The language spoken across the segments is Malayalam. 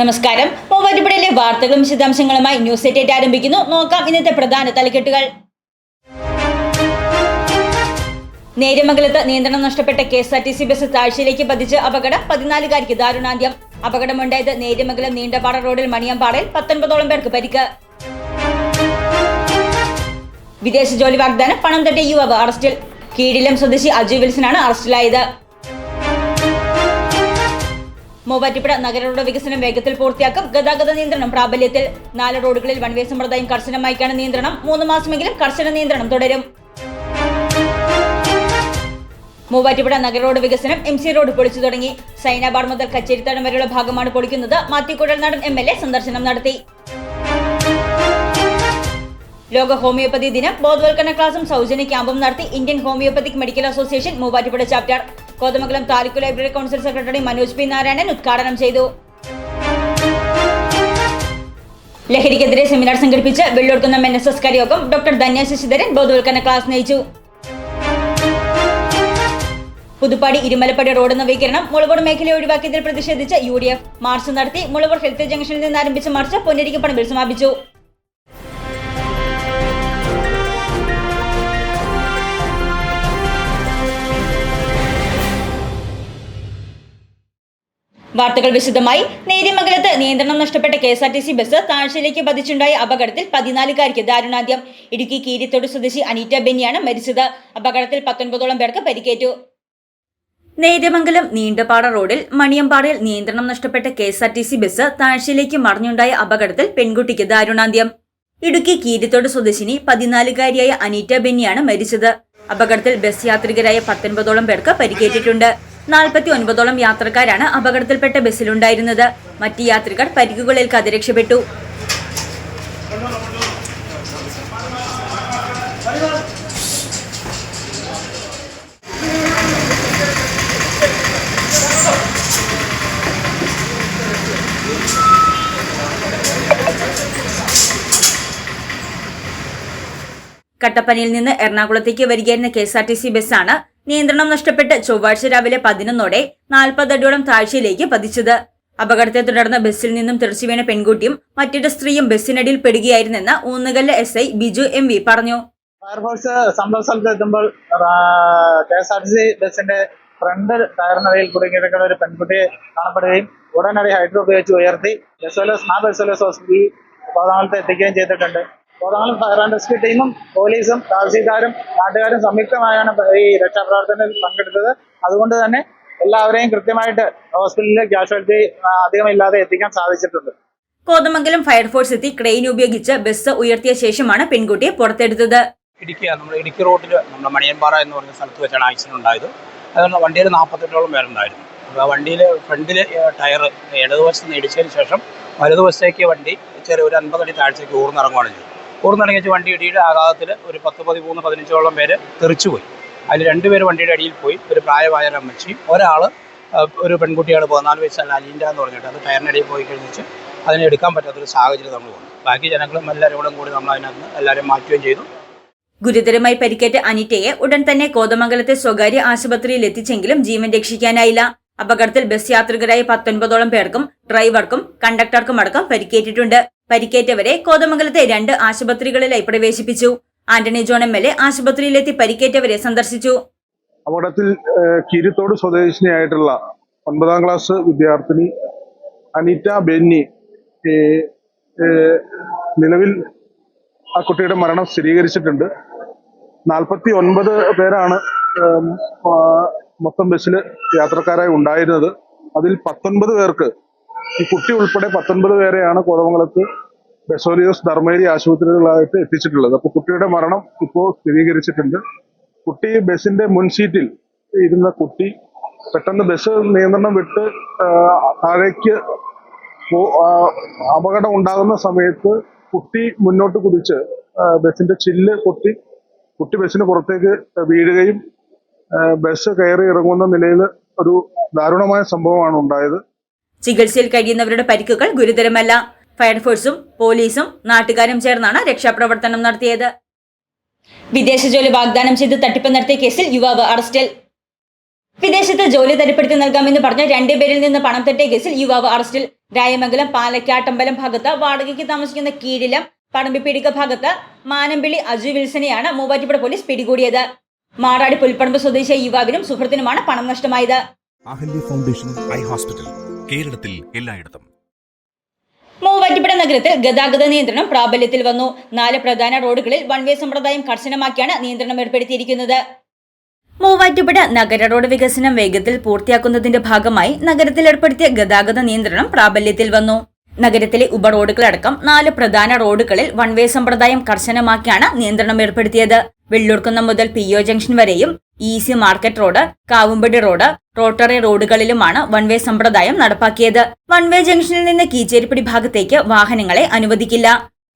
നമസ്കാരം. മൂവാറ്റുപുഴയിലെ വാർത്തകളും വിശദാംശങ്ങളുമായി ന്യൂസ് എറ്റേറ്റ് ആരംഭിക്കുന്നു. നോക്കാം ഇന്നത്തെ പ്രധാന തലക്കെട്ടുകൾ. നേര്യമംഗലത്ത് നിയന്ത്രണം നഷ്ടപ്പെട്ട K S R T C bus താഴ്ചയിലേക്ക് പതിച്ച് അപകടം പതിനാലുകാരിക്ക് ദാരുണാന്ത്യം. അപകടമുണ്ടായത് നേര്യമംഗലം നീണ്ടപാറ റോഡിൽ മണിയമ്പാറയിൽ പത്തൊൻപതോളം പേർക്ക് പരിക്ക്. വിദേശ ജോലി വാഗ്ദാനം പണം തട്ടിയ യുവാവ് അറസ്റ്റിൽ. കീഴിലം സ്വദേശി അജു വിൽസനാണ് അറസ്റ്റിലായത്. മൂവാറ്റുപുഴ നഗര റോഡ് വികസനം വേഗത്തിൽ പൂർത്തിയാക്കും. ഗതാഗത നിയന്ത്രണം പ്രാബല്യത്തിൽ നാല് റോഡുകളിൽ വൺവേ സമ്പ്രദായം കർശനമായിക്കാണ് നിയന്ത്രണം. മൂന്ന് മാസമെങ്കിലും കർശന നിയന്ത്രണം തുടരും. മൂവാറ്റുപുഴ നഗര റോഡ് വികസനം എം സി റോഡ് പൊളിച്ചു തുടങ്ങി. സൈനാബാർ മുതൽ കച്ചേരിത്താടം വരെയുള്ള ഭാഗമാണ് പൊളിക്കുന്നത്. മാത്തിക്കുഴൽനാടൻ എം എൽ എ സന്ദർശനം നടത്തി. ലോക ഹോമിയോപ്പതി ദിനം ബോധവൽക്കരണ ക്ലാസും സൗജന്യ ക്യാമ്പും നടത്തി Indian homoeopathic medical association Muvattupuzha chapter. Kothamangalam taluk library council secretary Manoj P Narayanan ഉദ്ഘാടനം ചെയ്തു. ലഹരിക്കെതിരെ സെമിനാർ സംഘടിപ്പിച്ച് വെള്ളൊടുക്കുന്ന എൻ എസ് എസ് കരയോഗം ഡോക്ടർ ധന്യ ശശിധരൻ ബോധവൽക്കരണ ക്ലാസ് നയിച്ചു. പുതുപ്പാടി ഇരുമലപ്പടി റോഡ് നവീകരണം മുളവൂർ മേഖല ഒഴിവാക്കിയതിൽ പ്രതിഷേധിച്ച് യു ഡി എഫ് മാർച്ച് നടത്തി മുളവൂർ ഹെൽത്ത് ജംഗ്ഷനിൽ നിന്ന് ആരംഭിച്ച മാർച്ച് പൊന്നരിക്ക് സമാപിച്ചു. വാർത്തകൾ വിശദമായി. നേര്യമംഗലത്ത് നിയന്ത്രണം നഷ്ടപ്പെട്ട K S R T C bus താഴ്ചയിലേക്ക് പതിച്ചുണ്ടായ അപകടത്തിൽ പതിനാലുകാരിക്ക് ദാരുണാന്ത്യം. ഇടുക്കി കീരിത്തോട് സ്വദേശി അനീറ്റ ബെന്നിയാണ് മരിച്ചത്. അപകടത്തിൽ പത്തൊൻപതോളം പേർക്ക് പരിക്കേറ്റു. നേര്യമംഗലം നീണ്ടപാട റോഡിൽ മണിയമ്പാടയിൽ നിയന്ത്രണം നഷ്ടപ്പെട്ട K S R T C bus താഴ്ചയിലേക്ക് മറിഞ്ഞുണ്ടായ അപകടത്തിൽ പെൺകുട്ടിക്ക് ദാരുണാന്ത്യം. ഇടുക്കി കീരിത്തോട് സ്വദേശിനി പതിനാലുകാരിയായ അനീറ്റ ബെന്നിയാണ് മരിച്ചത്. അപകടത്തിൽ ബസ് യാത്രികരായ പത്തൊൻപതോളം പേർക്ക് പരിക്കേറ്റിട്ടുണ്ട്. നാൽപ്പത്തി ഒൻപതോളം യാത്രക്കാരാണ് അപകടത്തിൽപ്പെട്ട ബസ്സിലുണ്ടായിരുന്നത്. മറ്റ് യാത്രികർ പരിക്കുകളേൽക്കാതെ രക്ഷപ്പെട്ടു കട്ടപ്പനയിൽ നിന്ന് എറണാകുളത്തേക്ക് വരികയായിരുന്ന K S R T C ബസ്സാണ് നിയന്ത്രണം നഷ്ടപ്പെട്ട് ചൊവ്വാഴ്ച രാവിലെ പതിനൊന്നോടെ നാൽപ്പതടിയോളം താഴ്ചയിലേക്ക് പതിച്ചത്. അപകടത്തെ തുടർന്ന് ബസ്സിൽ നിന്നും തെറിച്ചു വീണ പെൺകുട്ടിയും മറ്റൊരു സ്ത്രീയും ബസ്സിനടിയിൽ പെടുകയായിരുന്നെന്ന് ഊന്നുകല്ല് S I Biju M V പറഞ്ഞു. ഫയർഫോഴ്സ് സംഭവ സ്ഥലത്ത് എത്തുമ്പോൾ K S R T C ബസിന്റെ ഫ്രണ്ട് ടയറിനടിയിൽ കുടുങ്ങിയിരിക്കുന്ന ഒരു പെൺകുട്ടിയെ കാണപ്പെടുകയും ഉടനടി ഹൈഡ്രോ ഉപയോഗിച്ച് ഉയർത്തി ബസ്സോലസ് ആ ബസ്സോലസ് ഹോസ്പിറ്റലിൽ കോതമംഗലത്ത് എത്തിക്കുകയും ചെയ്തിട്ടുണ്ട്. കോതമംഗലം ഫയർ ആൻഡ് റെസ്ക്യൂ ടീമും പോലീസും തഹസീൽദാരും നാട്ടുകാരും സംയുക്തമായാണ് ഈ രക്ഷാപ്രവർത്തനത്തിൽ പങ്കെടുത്തത്. അതുകൊണ്ട് തന്നെ എല്ലാവരെയും കൃത്യമായിട്ട് ഹോസ്പിറ്റലിൽ ക്യാഷ്വാലിറ്റി അധികമില്ലാതെ എത്തിക്കാൻ സാധിച്ചിട്ടുണ്ട്. കോതമംഗലം ഫയർഫോഴ്സ് എത്തി ക്രെയിൻ ഉപയോഗിച്ച് ബസ് ഉയർത്തിയ ശേഷമാണ് പെൺകുട്ടിയെ പുറത്തെടുത്തത്. ഇടുക്കി നമ്മുടെ ഇടുക്കി റോഡിൽ നമ്മുടെ മണിയൻപാറ എന്ന് പറഞ്ഞ സ്ഥലത്ത് വെച്ചാണ് ആക്സിഡന്റ് ഉണ്ടായത്. അതുകൊണ്ട് വണ്ടിയിൽ നാൽപ്പത്തെട്ടോളം പേരുണ്ടായിരുന്നു. അപ്പോൾ ആ വണ്ടിയിൽ ഫ്രണ്ടിൽ ടയർ ഇടതുവശത്ത് നിന്ന് ഇടിച്ചതിന് ശേഷം വലതുവശത്തേക്ക് വണ്ടി ചെറിയ ഒരു അൻപതടി താഴ്ചയ്ക്ക് ഊർന്നിറങ്ങുകയാണ് ചെയ്തത്. ഊർന്നിറങ്ങിച്ച് വണ്ടി ഇടിയുടെ ആഘാതത്തിൽ ഒരു പത്ത് പതിമൂന്ന് പതിനഞ്ചോളം പേര് തെറിച്ചുപോയി. അതിൽ രണ്ടുപേർ വണ്ടിയുടെ അടിയിൽ പോയി. ഒരു പ്രായമായ ഒരു അമ്മച്ചിയും ഒരാൾ ഒരു പെൺകുട്ടിയാണ് പതിനാല് വയസ്സാണ് അലീന്റെ എന്ന് പറഞ്ഞിട്ട്. അത് ടയറിനടിയിൽ പോയി കഴിഞ്ഞിട്ട് അതിനെ എടുക്കാൻ പറ്റാത്തൊരു സാഹചര്യം നമ്മൾ വന്നു. ബാക്കി ജനങ്ങളും എല്ലാവരും കൂടെ കൂടി നമ്മൾ അതിനകത്ത് എല്ലാവരും മാറ്റുകയും ചെയ്തു. ഗുരുതരമായി പരിക്കേറ്റ അനിറ്റയെ ഉടൻ തന്നെ കോതമംഗലത്തെ സ്വകാര്യ ആശുപത്രിയിൽ എത്തിച്ചെങ്കിലും ജീവൻ രക്ഷിക്കാനായില്ല. അപകടത്തിൽ ബസ് യാത്രികരായ പത്തൊൻപതോളം പേർക്കും ഡ്രൈവർക്കും കണ്ടക്ടർക്കും അടക്കം പരിക്കേറ്റിട്ടുണ്ട്. പരിക്കേറ്റവരെ കോതമംഗലത്തെ രണ്ട് ആശുപത്രികളിലായി പ്രവേശിപ്പിച്ചു. Antony John M L A ആശുപത്രിയിലെത്തി പരിക്കേറ്റവരെ സന്ദർശിച്ചു. അപകടത്തിൽ കിരുത്തോട് സ്വദേശിനിയായിട്ടുള്ള ഒൻപതാം ക്ലാസ് വിദ്യാർത്ഥിനി അനിറ്റ ബെന്നി നിലവിൽ ആ കുട്ടിയുടെ മരണം സ്ഥിരീകരിച്ചിട്ടുണ്ട്. നാൽപ്പത്തി ഒൻപത് പേരാണ് മൊത്തം ബസ്സിൽ യാത്രക്കാരായി ഉണ്ടായിരുന്നത്. അതിൽ പത്തൊൻപത് പേർക്ക് ഈ കുട്ടി ഉൾപ്പെടെ പത്തൊൻപത് പേരെയാണ് കോതമംഗലത്ത് ബെസോലിയോസ് ധർമ്മേരി ആശുപത്രികളായിട്ട് എത്തിച്ചിട്ടുള്ളത്. അപ്പൊ കുട്ടിയുടെ മരണം ഇപ്പോൾ സ്ഥിരീകരിച്ചിട്ടുണ്ട്. കുട്ടി ബസിന്റെ മുൻസീറ്റിൽ ഇരുന്ന കുട്ടി പെട്ടെന്ന് ബസ് നിയന്ത്രണം വിട്ട് താഴേക്ക് അപകടം ഉണ്ടാകുന്ന സമയത്ത് കുട്ടി മുന്നോട്ട് കുതിച്ച് ബസ്സിന്റെ ചില്ല് പൊട്ടി കുട്ടി ബസ്സിന് പുറത്തേക്ക് വീഴുകയും ബസ് കയറി ഇറങ്ങുന്ന നിലയിൽ ഒരു ദാരുണമായ സംഭവമാണ് ഉണ്ടായത്. ചികിത്സയിൽ കഴിയുന്നവരുടെ പരിക്കുകൾ ഗുരുതരമല്ല. ഫയർഫോഴ്സും പോലീസും നാട്ടുകാരും ചേർന്നാണ് രക്ഷാപ്രവർത്തനം നടത്തിയത്. വിദേശ ജോലി വാഗ്ദാനം ചെയ്ത് തട്ടിപ്പ് നടത്തിയ കേസിൽ യുവാവ് അറസ്റ്റിൽ. വിദേശത്ത് ജോലി തരപ്പെടുത്തി നൽകാമെന്ന് പറഞ്ഞ രണ്ടുപേരിൽ നിന്ന് പണം തട്ടിയ കേസിൽ യുവാവ് അറസ്റ്റിൽ. രായമംഗലം പാലക്കാട്ടമ്പലം ഭാഗത്ത് വാടകയ്ക്ക് താമസിക്കുന്ന കീഴിലം പടമ്പിപ്പീടിക ഭാഗത്ത് മാനമ്പിള്ളി അജു വിൽസനെയാണ് മൂവാറ്റുപുഴ പോലീസ് പിടികൂടിയത്. മാറാടി പുൽപ്പടമ്പ് സ്വദേശി യുവാവിനും സുഹൃത്തിനുമാണ് പണം നഷ്ടമായത്. അഹല്യ ഫൗണ്ടേഷൻ ഐ ഹോസ്പിറ്റൽ കേരളത്തിൽ എല്ലായിടത്തും. മൂവാറ്റുപുഴ നഗരത്തിൽ ഗതാഗത നിയന്ത്രണം പ്രാബല്യത്തിൽ വന്നു. നാല് പ്രധാന റോഡുകളിൽ വൺവേ സമ്പ്രദായം കർശനമാക്കിയാണ് നിയന്ത്രണം ഏർപ്പെടുത്തിയിരിക്കുന്നത്. മൂവാറ്റുപുഴ നഗര റോഡ് വികസനം വേഗത്തിൽ പൂർത്തിയാക്കുന്നതിന്റെ ഭാഗമായി നഗരത്തിൽ ഏർപ്പെടുത്തിയ ഗതാഗത നിയന്ത്രണം പ്രാബല്യത്തിൽ വന്നു. നഗരത്തിലെ ഉപറോഡുകളടക്കം നാല് പ്രധാന റോഡുകളിൽ വൺ വേ സമ്പ്രദായം കർശനമാക്കിയാണ് നിയന്ത്രണം ഏർപ്പെടുത്തിയത്. വെള്ളൂർക്കുന്നം മുതൽ പി ഒ ജംഗ്ഷൻ വരെയും EEC market road Kavumpady road rotary റോഡുകളിലുമാണ് one way സമ്പ്രദായം നടപ്പാക്കിയത്. വൺ വേ ജംഗ്ഷനിൽ നിന്ന് കീച്ചേരിപ്പടി ഭാഗത്തേക്ക് വാഹനങ്ങളെ അനുവദിക്കില്ല.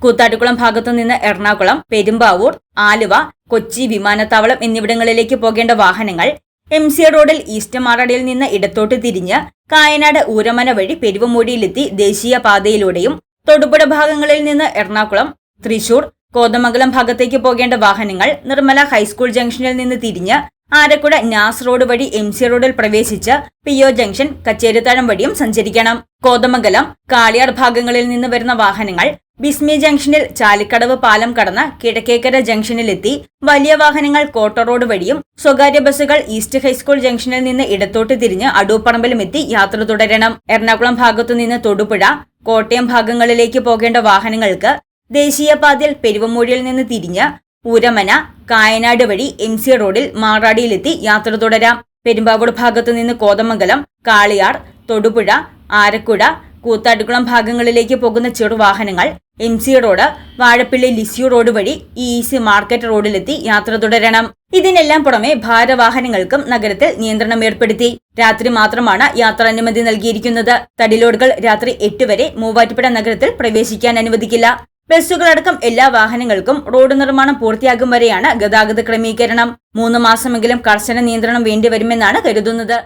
കൂത്താട്ടുകുളം ഭാഗത്തു നിന്ന് എറണാകുളം പെരുമ്പാവൂർ ആലുവ കൊച്ചി വിമാനത്താവളം എന്നിവിടങ്ങളിലേക്ക് പോകേണ്ട വാഹനങ്ങൾ എം സി റോഡിൽ ഈസ്റ്റ് മാറാടിയിൽ നിന്ന് ഇടത്തോട്ട് തിരിഞ്ഞ് കായനാട് ഊരമന വഴി പെരുവമൂടിയിലെത്തി ദേശീയ പാതയിലൂടെയും തൊടുപുഴ ഭാഗങ്ങളിൽ നിന്ന് എറണാകുളം തൃശൂർ കോതമംഗലം ഭാഗത്തേക്ക് പോകേണ്ട വാഹനങ്ങൾ നിർമ്മല ഹൈസ്കൂൾ ജംഗ്ഷനിൽ നിന്ന് തിരിഞ്ഞ് ആരക്കുട നാസ് റോഡ് വഴി എം സി റോഡിൽ പ്രവേശിച്ച് പി ഒ ജംഗ്ഷൻ കച്ചേരിത്താഴം വഴിയും സഞ്ചരിക്കണം. കോതമംഗലം കാളിയാർ ഭാഗങ്ങളിൽ നിന്ന് വരുന്ന വാഹനങ്ങൾ ബിസ്മി ജംഗ്ഷനിൽ ചാലിക്കടവ് പാലം കടന്ന് കിഴക്കേക്കര ജംഗ്ഷനിലെത്തി വലിയ വാഹനങ്ങൾ കോട്ട റോഡ് വഴിയും സ്വകാര്യ ബസ്സുകൾ ഈസ്റ്റ് ഹൈസ്കൂൾ ജംഗ്ഷനിൽ നിന്ന് ഇടത്തോട്ട് തിരിഞ്ഞ് അടൂപ്പറമ്പിലും എത്തി യാത്ര തുടരണം. എറണാകുളം ഭാഗത്തുനിന്ന് തൊടുപുഴ കോട്ടയം ഭാഗങ്ങളിലേക്ക് പോകേണ്ട വാഹനങ്ങൾക്ക് ദേശീയപാതയിൽ പെരുവമൂഴിയിൽ നിന്ന് തിരിഞ്ഞ് ഊരമന കായനാട് വഴി എം സി റോഡിൽ മാറാടിയിലെത്തി യാത്ര തുടരാം. പെരുമ്പാവൂർ ഭാഗത്തുനിന്ന് കോതമംഗലം കാളിയാർ തൊടുപുഴ ആരക്കുഴ കൂത്താട്ടുകുളം ഭാഗങ്ങളിലേക്ക് പോകുന്ന ചെറുവാഹനങ്ങൾ M C road Vazhappilly Lisieux road വഴി ഈസി മാർക്കറ്റ് റോഡിലെത്തി യാത്ര തുടരണം. ഇതിനെല്ലാം പുറമെ ഭാരവാഹനങ്ങൾക്കും നഗരത്തിൽ നിയന്ത്രണം ഏർപ്പെടുത്തി. രാത്രി മാത്രമാണ് യാത്രാനുമതി നൽകിയിരിക്കുന്നത്. തടിലോഡുകൾ രാത്രി എട്ട് വരെ മൂവാറ്റുപുഴ നഗരത്തിൽ പ്രവേശിക്കാൻ അനുവദിക്കില്ല. ബസ്സുകളടക്കം എല്ലാ വാഹനങ്ങൾക്കും റോഡ് നിർമ്മാണം പൂർത്തിയാകും വരെയാണ് ഗതാഗത ക്രമീകരണം. മൂന്ന് മാസമെങ്കിലും കർശന നിയന്ത്രണം വേണ്ടിവരുമെന്നാണ് കരുതുന്നത്.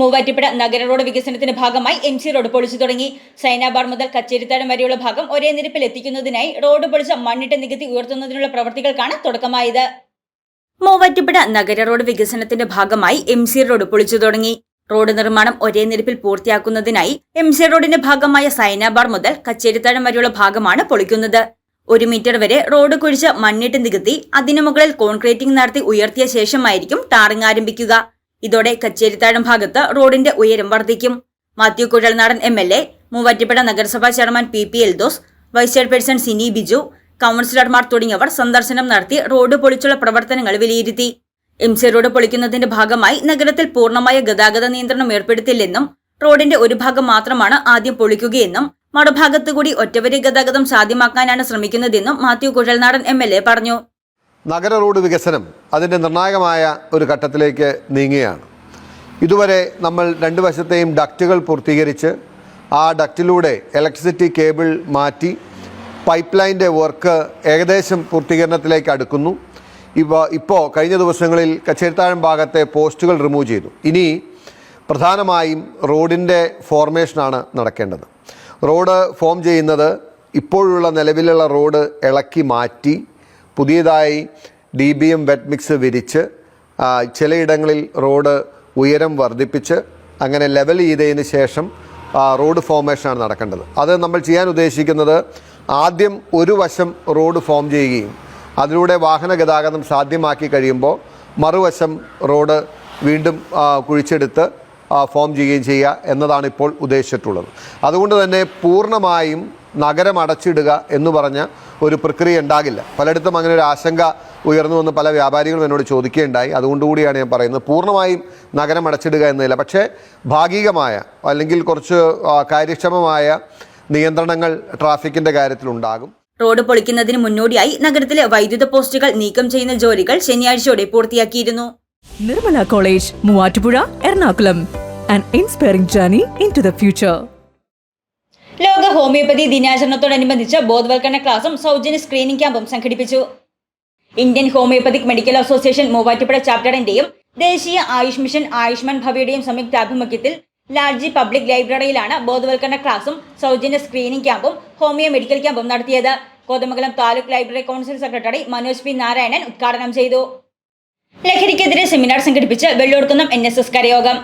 മൂവാറ്റുപുഴ നഗര റോഡ് വികസനത്തിന്റെ ഭാഗമായി എം സി റോഡ് പൊളിച്ചു തുടങ്ങി. സൈനാബാർ മുതൽ കച്ചേരിത്താഴം വരെയുള്ള ഭാഗം ഒരേ നിരപ്പിൽ എത്തിക്കുന്നതിനായി റോഡ് പൊളിച്ച മണ്ണിട്ട് നികുതി ഉയർത്തുന്നതിനുള്ള പ്രവൃത്തികൾക്കാണ് തുടക്കമായത്. മൂവാറ്റുപുഴ നഗര റോഡ് വികസനത്തിന്റെ ഭാഗമായി എം സി റോഡ് പൊളിച്ചു തുടങ്ങി. റോഡ് നിർമ്മാണം ഒരേ നിരപ്പിൽ പൂർത്തിയാക്കുന്നതിനായി എം സി റോഡിന്റെ ഭാഗമായ സൈനാബാർ മുതൽ കച്ചേരിത്താഴം വരെയുള്ള ഭാഗമാണ് പൊളിക്കുന്നത്. ഒരു മീറ്റർ വരെ റോഡ് കുഴിച്ച് മണ്ണിട്ട് നികത്തി അതിനു മുകളിൽ കോൺക്രീറ്റിംഗ് നടത്തി ഉയർത്തിയ ശേഷമായിരിക്കും ടാറിംഗ് ആരംഭിക്കുക. ഇതോടെ കച്ചേരിത്താഴം ഭാഗത്ത് റോഡിന്റെ ഉയരം വർദ്ധിക്കും. Mathew Kuzhalnadan M L A Muvattupuzha നഗരസഭാ chairman P P Eldhose vice chairperson Sini Biju കൌൺസിലർമാർ തുടങ്ങിയവർ സന്ദർശനം നടത്തി റോഡ് പൊളിച്ചുള്ള പ്രവർത്തനങ്ങൾ വിലയിരുത്തി. എം സി റോഡ് പൊളിക്കുന്നതിന്റെ ഭാഗമായി നഗരത്തിൽ പൂർണമായ ഗതാഗത നിയന്ത്രണം ഏർപ്പെടുത്തില്ലെന്നും റോഡിന്റെ ഒരു ഭാഗം മാത്രമാണ് ആദ്യം പൊളിക്കുകയെന്നും മറുഭാഗത്തുകൂടി ഒറ്റവരി ഗതാഗതം സാധ്യമാക്കാനാണ് ശ്രമിക്കുന്നതെന്നും മാത്യു കുഴൽനാടൻ എം പറഞ്ഞു. നഗര റോഡ് വികസനം അതിന്റെ നിർണായകമായ ഒരു ഘട്ടത്തിലേക്ക് നീങ്ങുകയാണ്. ഇതുവരെ നമ്മൾ രണ്ട് വശത്തെയും ഡക്റ്റുകൾ പൂർത്തീകരിച്ച് ആ ഡക്റ്റിലൂടെ ഇലക്ട്രിസിറ്റി കേബിൾ മാറ്റി പൈപ്പ് ലൈന്റെ വർക്ക് ഏകദേശം പൂർത്തീകരണത്തിലേക്ക് അടുക്കുന്നു. ഇവ ഇപ്പോൾ കഴിഞ്ഞ ദിവസങ്ങളിൽ കച്ചേരിത്താഴം ഭാഗത്തെ പോസ്റ്റുകൾ റിമൂവ് ചെയ്തു. ഇനി പ്രധാനമായും റോഡിന്റെ ഫോർമേഷനാണ് നടക്കേണ്ടത്. റോഡ് ഫോം ചെയ്യുന്നത് ഇപ്പോഴുള്ള നിലവിലുള്ള റോഡ് ഇളക്കി മാറ്റി പുതിയതായി D B M wet mix വിരിച്ച് ചിലയിടങ്ങളിൽ റോഡ് ഉയരം വർദ്ധിപ്പിച്ച് അങ്ങനെ ലെവൽ ചെയ്തതിന് ശേഷം റോഡ് ഫോർമേഷനാണ് നടക്കേണ്ടത്. അത് നമ്മൾ ചെയ്യാൻ ഉദ്ദേശിക്കുന്നത് ആദ്യം ഒരു വശം റോഡ് ഫോം ചെയ്യുകയും അതിലൂടെ വാഹന ഗതാഗതം സാധ്യമാക്കി കഴിയുമ്പോൾ മറുവശം റോഡ് വീണ്ടും കുഴിച്ചെടുത്ത് ഫോം ചെയ്യുകയും ചെയ്യുക എന്നതാണ് ഇപ്പോൾ ഉദ്ദേശിച്ചിട്ടുള്ളത്. അതുകൊണ്ട് തന്നെ പൂർണമായും നഗരം അടച്ചിടുക എന്ന് പറഞ്ഞ ഒരു പ്രക്രിയ ഉണ്ടാകില്ല. പലയിടത്തും അങ്ങനെ ഒരു ആശങ്ക ഉയർന്നു വന്ന് പല വ്യാപാരികളും എന്നോട് ചോദിക്കുകയുണ്ടായി. അതുകൊണ്ടുകൂടിയാണ് ഞാൻ പറയുന്നത്. പൂർണമായും നഗരം അടച്ചിടുക എന്നതില്ല. പക്ഷേ ഭാഗികമായ അല്ലെങ്കിൽ കുറച്ച് കാര്യക്ഷമമായ നിയന്ത്രണങ്ങൾ ട്രാഫിക്കിന്റെ കാര്യത്തിലുണ്ടാകും. റോഡ് പൊളിക്കുന്നതിന് മുന്നോടിയായി നഗരത്തിലെ വൈദ്യുത പോസ്റ്റുകൾ നീക്കം ചെയ്യുന്ന ജോലികൾ ശനിയാഴ്ചയോടെ പൂർത്തിയാക്കിയിരുന്നു. Nirmala college Muvattupuzha Ernakulam. And inspiring journey in to the ലോക ഹോമിയോപ്പതി ദിനാചരണത്തോടനുബന്ധിച്ച് ബോധവൽക്കരണ ക്ലാസും സൗജന്യ സ്ക്രീനിംഗ് ക്യാമ്പും സംഘടിപ്പിച്ചു. Indian homoeopathic medical association Muvattupuzha ചാപ്റ്ററിന്റെയും ദേശീയ ആയുഷ് മിഷൻ ആയുഷ്മാൻ ഭവയുടെയും സംയുക്താഭിമുഖ്യത്തിൽ ലാൽജി പബ്ലിക് ലൈബ്രറിയിലാണ് ബോധവൽക്കരണ ക്ലാസും സൗജന്യ സ്ക്രീനിംഗ് ക്യാമ്പും ഹോമിയോ മെഡിക്കൽ ക്യാമ്പും നടത്തിയത്. Kothamangalam taluk library council secretary Manoj P Narayanan ഉദ്ഘാടനം ചെയ്തു. ലഹരിക്കെതിരെ സെമിനാർ സംഘടിപ്പിച്ച് Vellodukkunnam N S S കരയോഗം.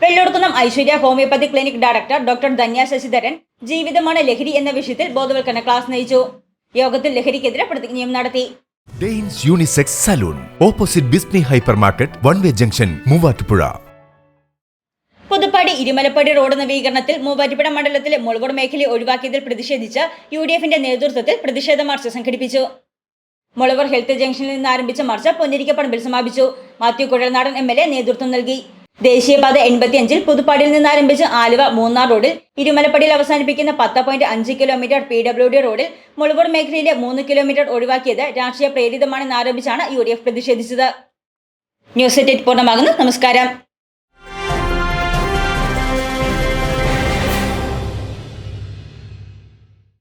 Vellodukkunnam Aishwarya homoeopathy clinic director doctor Dhanya Sasidharan ജീവിതമാണ് ലഹരി എന്ന വിഷയത്തിൽ ബോധവൽക്കരണ ക്ലാസ് നയിച്ചു. യോഗത്തിൽ ലഹരിക്കെതിരെ പ്രതിജ്ഞയും നടത്തി. Dains unisex salon opposite Bismi hyper market one way junction Muvattupuzha. Puthuppady Irumalappady road നവീകരണത്തിൽ Muvattupuzha മണ്ഡലത്തിലെ മുളകോട് മേഖല ഒഴിവാക്കിയതിൽ പ്രതിഷേധിച്ച് യു ഡി എഫിന്റെ നേതൃത്വത്തിൽ പ്രതിഷേധ മാർച്ച് സംഘടിപ്പിച്ചു. മുളവർ ഹെൽത്ത് ജംഗ്ഷനിൽ നിന്ന് ആരംഭിച്ച മാർച്ച് പൊന്നിരിക്കപ്പറമ്പിൽ സമാപിച്ചു. Mathew Kuzhalnadan M L A നേതൃത്വം നൽകി. ദേശീയപാത എൺപത്തിയഞ്ചിൽ പുതുപ്പാടിയിൽ നിന്ന് ആരംഭിച്ച് ആലുവ മൂന്നാർ റോഡിൽ ഇരുമലപ്പടിയിൽ അവസാനിപ്പിക്കുന്ന പത്ത് പോയിന്റ് അഞ്ച് കിലോമീറ്റർ പി ഡബ്ല്യു ഡി റോഡിൽ മുളവൂർ മേഖലയിലെ മൂന്ന് കിലോമീറ്റർ ഒഴിവാക്കിയത് രാഷ്ട്രീയ പ്രേരിതമാണെന്ന് ആരോപിച്ചാണ് യു ഡി എഫ് പ്രതിഷേധിച്ചത്. ന്യൂസ് എറ്റ് പൂർണമാകുന്നു. നമസ്കാരം.